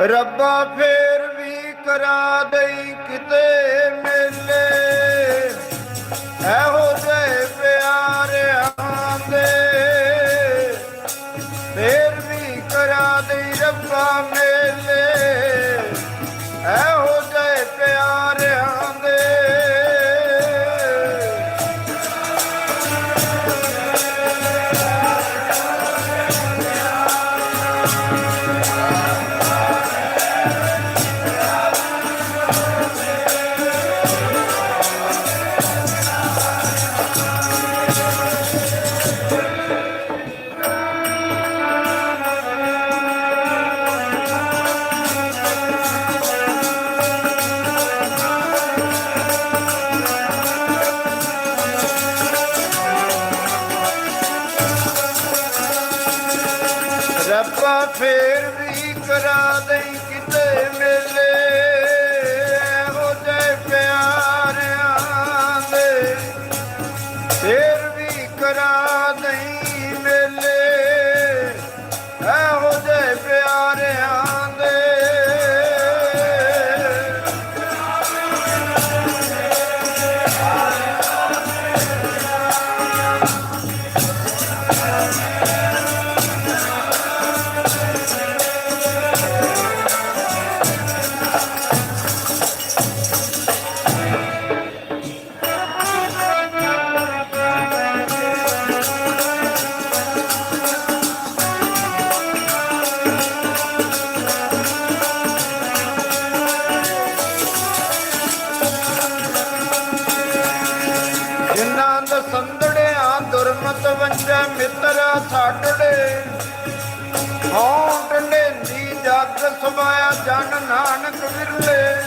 ਰੱਬਾ ਫੇਰ ਵੀ ਕਰਾ ਦਈ ਕਿਤੇ ਮੇਲੇ। ਇਹੋ ਜਿਹੇ ਪਿਆਰਿਆਂ ਦੇ। ਫੇਰ ਵੀ ਕਰਾ ਦਈ ਰੱਬਾ ਮੇਲੇ। ਇਹੋ ਜਿਹੇ ਪਿਆਰਿਆਂ ਦੇ। ਰੱਬਾ ਫੇਰ ਵੀ ਕਰਾ ਦੇਈ ਮਿੱਤਰਾ ਛਾੜੜੇ ਹਉ ਟੰਡੇ ਰਸ ਮਾਇਆ ਜਨ ਨਾਨਕ ਵਿਰਲੇ।